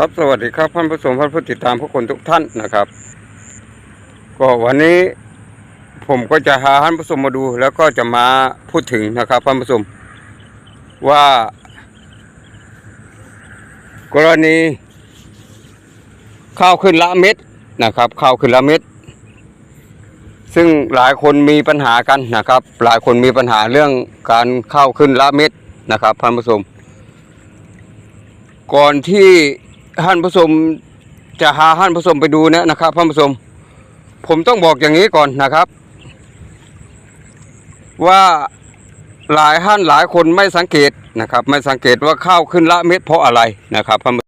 ครับสวัสดีครับท่านผู้ชมท่านผู้ติดตามผู้คนทุกท่านนะครับ ก็วันนี้ผมก็จะหาท่านผู้ชมมาดู แล้วก็จะมาพูดถึงนะครับท่านผู้ชมว่า กรณี ข้าวขึ้นละเม็ดนะครับข้าวขึ้นละเม็ดซึ่งหลายคนมีปัญหากันนะครับ หลายคนมีปัญหาเรื่องการข้าวขึ้นละเม็ดนะครับท่านผู้ชมก่อนที่ ท่านผู้ชมจะหาท่านผู้ชมไปดูเนี่ยนะครับท่านผู้ชมผมต้องบอกอย่างนี้ก่อนนะครับ ว่าหลายท่านหลายคนไม่สังเกตนะครับ ไม่สังเกตว่าข้าวขึ้นละเม็ดเพราะอะไรนะครับท่านผู้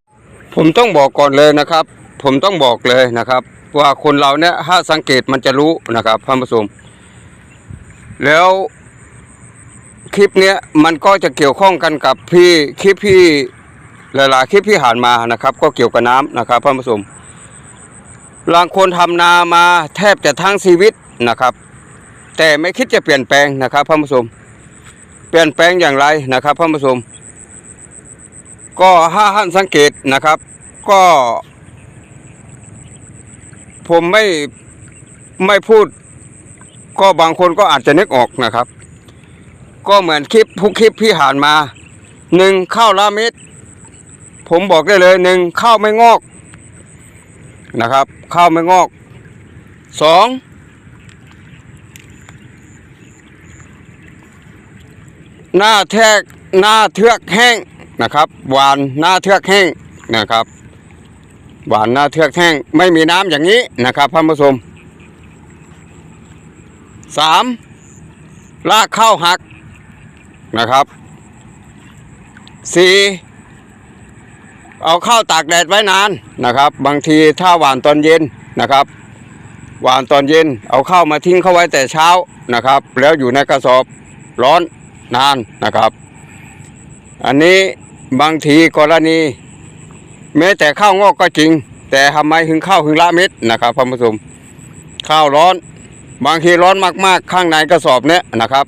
ผมต้องบอกก่อนเลยนะครับ ผมต้องบอกเลยนะครับ ว่าคนเราเนี่ยถ้าสังเกตมันจะรู้นะครับท่านผู้ชมแล้วคลิปเนี้ยมันก็จะเกี่ยวข้องกันกับพี่คลิปพี่ หลายๆคลิปที่ผ่านมานะครับ ก็เกี่ยวกับน้ำนะครับท่านผู้ชมบางคนทำนามาแทบจะทั้งชีวิตนะครับ แต่ไม่คิดจะเปลี่ยนแปลงนะครับท่านผู้ชมเปลี่ยนแปลงอย่างไรนะครับท่านผู้ชมก็ห้าท่านสังเกตนะครับ ก็ ผมไม่ไม่พูด ก็บางคนก็อาจจะนึกออกนะครับ ก็เหมือนคลิปทุกคลิปที่ผ่านมาหนึ่งข้าวละเม็ด ผมบอกได้เลยหนึ่งข้าวไม่งอกนะครับ ข้าวไม่งอกสองหน้าแทกหน้าเทือกแห้งนะครับหวานหน้าเทือกแห้งนะครับหวานหน้าเทือกแห้งไม่มีน้ำอย่างนี้นะครับท่านผู้ชมสามรากข้าวหักนะครับสี่ เอาข้าวตากแดดไว้นานนะครับ บางทีถ้าหวานตอนเย็นนะครับ หวานตอนเย็นเอาข้าวมาทิ้งเข้าไว้แต่เช้านะครับ แล้วอยู่ในกระสอบร้อนนานนะครับ อันนี้บางทีกรณี แม้แต่ข้าวงอกก็จริง แต่ทำไมถึงข้าวถึงละเม็ดนะครับท่านผู้ชมข้าวร้อน บางทีร้อนมากๆ ข้างในกระสอบเนี้ยนะครับ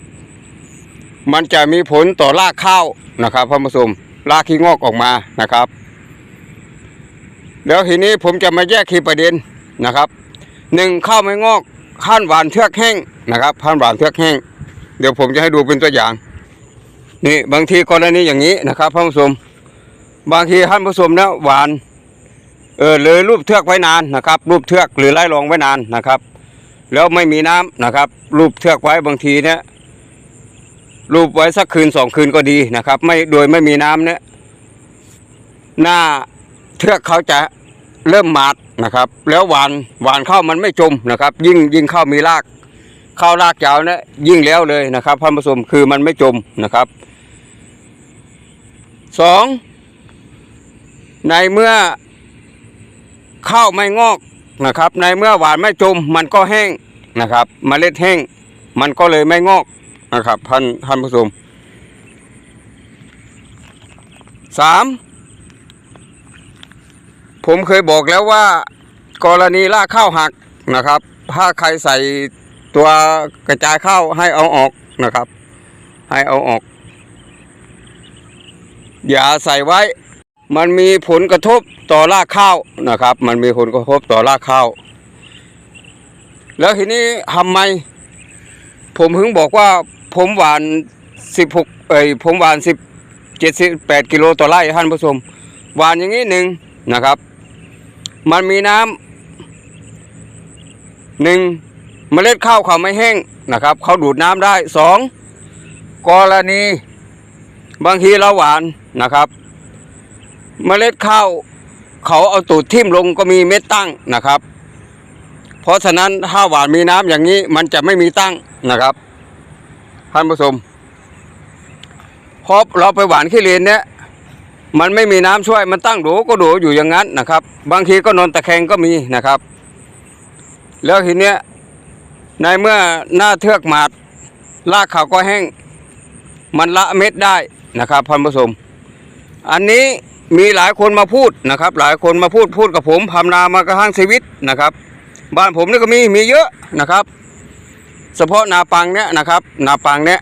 มันจะมีผลต่อรากข้าวนะครับท่านผู้ชมรากที่งอกออกมานะครับ แล้วทีนี้ผมจะมาแยกขีประเด็นนะครับหนึ่งข้าวไม่งอกข้านหวานเทือกแห้งนะครับข้านหวานเทือกแห้ง เดี๋ยวผมจะให้ดูเป็นตัวอย่าง นี่บางทีกรณีอย่างนี้นะครับท่านผู้ชมบางทีท่านผู้ชมนะหวานเออเลยรูปเทือกไว้นานนะครับ รูปเทือกหรือไล่รองไว้นานนะครับ แล้วไม่มีน้ำนะครับ รูปเทือกไว้บางทีเนี่ยรูปไว้สักคืนสองคืนก็ดีนะครับ ไม่โดยไม่มีน้ำเนี่ยหน้า เทือกเขาจะเริ่มหมาดนะครับ แล้วหวานหวานข้าวมันไม่จมนะครับ ยิ่งยิ่งข้าวมีรากข้าวรากยาวเนี่ยยิ่งแล้วเลยนะครับท่านผู้ชมคือมันไม่จมนะครับสองในเมื่อข้าวไม่งอกนะครับ ในเมื่อหวานไม่จมมันก็แห้งนะครับเมล็ดแห้งมันก็เลยไม่งอกนะครับท่านท่านผู้ชมสาม ผมเคยบอกแล้วว่า กรณีรากข้าวหักนะครับ ถ้าใครใส่ตัวกระจายข้าวให้เอาออกนะครับ ให้เอาออก อย่าใส่ไว้ มันมีผลกระทบต่อรากข้าวนะครับ มันมีผลกระทบต่อรากข้าว แล้วทีนี้ทำไม ผมถึงบอกว่าผมหวานสิบหกเอ้ยผมหวานสิบเจ็ดสิบแปดกิโลต่อไร่ท่านผู้ชมหวานอย่างนี้หนึ่งนะครับ มันมีน้ำหนึ่งเมล็ดข้าวเขาไม่แห้งนะครับเขาดูดน้ำได้สองกรณีบางทีเราหวานนะครับ เมล็ดข้าวเขาเอาตูดทิ่มลงก็มีเม็ดตั้งนะครับ เพราะฉะนั้นถ้าหวานมีน้ำอย่างนี้มันจะไม่มีตั้งนะครับท่านผู้ชมพราะเราไปหวานขี้เลนเนี่ย มันไม่มีน้ำช่วยมันตั้งโดก็โดอยู่อย่างนั้นนะครับ บางทีก็นอนตะแคงก็มีนะครับ แล้วทีเนี้ยในเมื่อหน้าเทือกหมาดรากเขาก็แห้ง มันละเม็ดได้นะครับพันผู้ชมอันนี้มีหลายคนมาพูดนะครับ หลายคนมาพูดพูดกับผมทำนามากระทั่งชีวิตนะครับ บ้านผมนี่ก็มีมีเยอะนะครับ เฉพาะนาปังเนี้ยนะครับ นาปังเนี้ย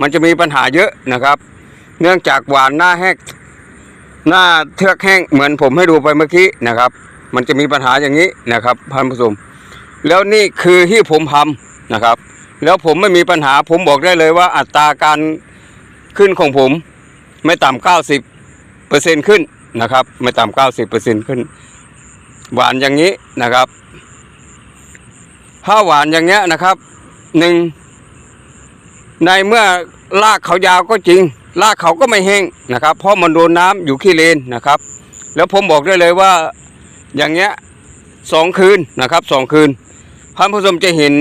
มันจะมีปัญหาเยอะนะครับ เนื่องจากหวานหน้าแห้ง หน้าเทือกแห้งเหมือนผมให้ดูไปเมื่อกี้นะครับ มันจะมีปัญหาอย่างนี้นะครับท่านผู้ชมแล้วนี่คือที่ผมทำนะครับ แล้วผมไม่มีปัญหาผมบอกได้เลยว่าอัตราการขึ้นของผมไม่ต่ำเก้าสิบเปอร์เซ็นขึ้นนะครับ ไม่ต่ำเก้าสิบเปอร์เซ็นขึ้น หวานอย่างนี้นะครับ ถ้าหวานอย่างเงี้ยนะครับหนึ่งในเมื่อรากเขายาวก็จริง รากเขาก็ไม่แห้งนะครับ เพราะมันโดนน้ำอยู่ขี้เลนนะครับ แล้วผมบอกได้เลยว่าอย่างเงี้ยสองคืนนะครับสองคืนท่านผู้ชมจะเห็น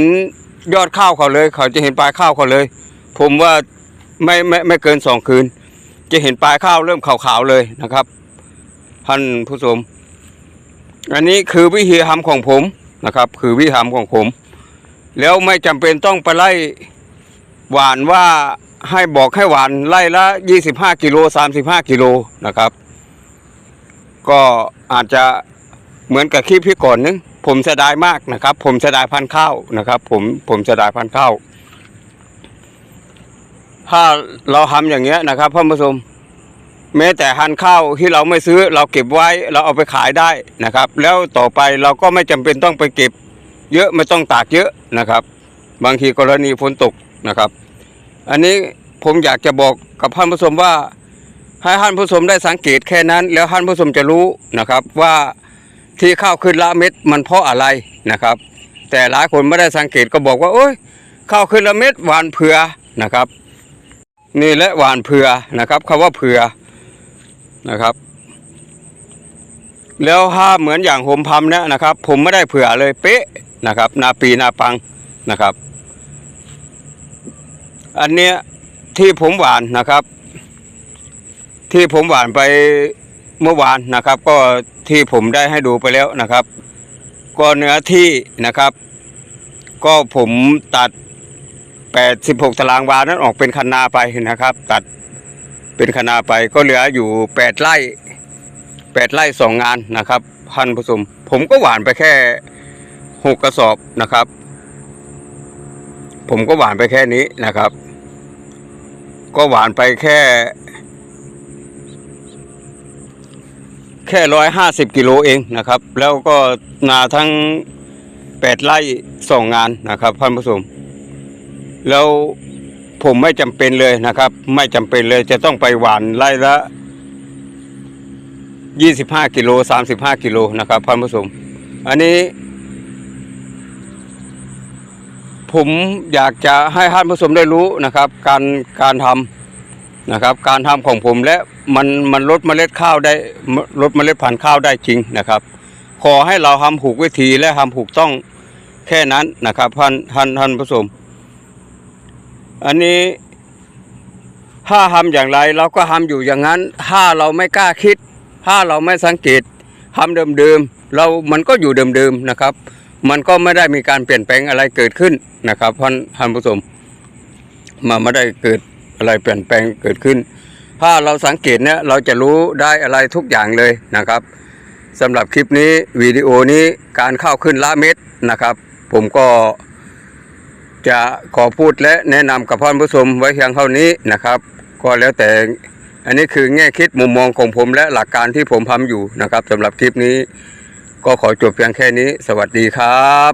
ยอดข้าวเขาเลย เขาจะเห็นปลายข้าวเขาเลย ผมว่าไม่ไม่ไม่เกินสองคืน จะเห็นปลายข้าวเริ่มขาวๆเลยนะครับท่านผู้ชมอันนี้คือวิธีทำของผมนะครับ คือวิธีทำของผม แล้วไม่จำเป็นต้องไปไล่หวานว่า ให้บอกให้หวานไล่ละ25กิโล35กิโลนะครับ ก็อาจจะเหมือนกับคลิปพี่ก่อนนึงผมเสียดายมากนะครับ ผมเสียดายพันข้าวนะครับ ผมผมเสียดายพันข้าวถ้าเราทำอย่างเงี้ยนะครับท่านผู้ชมแม้แต่พันข้าวที่เราไม่ซื้อเราเก็บไว้เราเอาไปขายได้นะครับ แล้วต่อไปเราก็ไม่จำเป็นต้องไปเก็บ เยอะไม่ต้องตากเยอะนะครับ บางทีกรณีฝนตกนะครับ อันนี้ผมอยากจะบอกกับท่านผู้ชมว่า ให้ท่านผู้ชมได้สังเกตแค่นั้น แล้วท่านผู้ชมจะรู้นะครับว่าที่ข้าวขึ้นละเม็ดมันเพราะอะไรนะครับ แต่หลายคนไม่ได้สังเกตก็บอกว่า โอ้ยข้าวขึ้นละเม็ดหวานเผือนะครับ นี่และหวานเผือนะครับคำว่าเผือนะครับ แล้วถ้าเหมือนอย่างผมพำเนี่ยนะครับ ผมไม่ได้เผื่อเลยเป๊ะนะครับ นาปีนาปังนะครับ อันเนี้ยที่ผมหวานนะครับ ที่ผมหวานไปเมื่อวานนะครับ ก็ที่ผมได้ให้ดูไปแล้วนะครับ ก็เนื้อที่นะครับ ก็ผมตัด 86 ตารางวานั้นออกเป็นคันนาไปนะครับ ตัดเป็นคันาไปก็เหลืออยู่8ไร่8ไร่สองงานนะครับ พันผสม ผมก็หวานไปแค่หกกระสอบนะครับ ผมก็หวานไปแค่นี้นะครับ ก็หวานไปแค่ แค่ร้อยห้าสิบกิโลเองนะครับ แล้วก็นาทั้งแปดไร่สองงานนะครับพันผสม แล้วผมไม่จำเป็นเลยนะครับ ไม่จำเป็นเลยจะต้องไปหวานไร่ละยี่สิบห้ากิโลสามสิบห้ากิโลนะครับพันผสม อันนี้ ผมอยากจะให้ท่านผู้ชมได้รู้นะครับ การการทำนะครับ การทำของผมและมันมันลดเมล็ดข้าวได้ลดเมล็ดพันธุ์ข้าวได้จริงนะครับ ขอให้เราทำถูกวิธีและทำถูกต้องแค่นั้นนะครับท่านท่านท่านผู้ชมอันนี้ถ้าทำอย่างไรเราก็ทำอยู่อย่างนั้น ถ้าเราไม่กล้าคิด ถ้าเราไม่สังเกตทำเดิมๆเรามันก็อยู่เดิมๆนะครับ มันก็ไม่ได้มีการเปลี่ยนแปลงอะไรเกิดขึ้นนะครับท่านท่านผู้ชมมาไม่ได้เกิดอะไรเปลี่ยนแปลงเกิดขึ้น ถ้าเราสังเกตเนี่ยเราจะรู้ได้อะไรทุกอย่างเลยนะครับสำหรับคลิปนี้วิดีโอนี้การเข้าขึ้นละเม็ดนะครับ ผมก็จะขอพูดและแนะนำกับท่านผู้ชมไว้เพียงเท่านี้นะครับ ก็แล้วแต่อันนี้คือแง่คิดมุมมองของผมและหลักการที่ผมทำอยู่นะครับสำหรับคลิปนี้ ก็ขอจบเพียงแค่นี้ สวัสดีครับ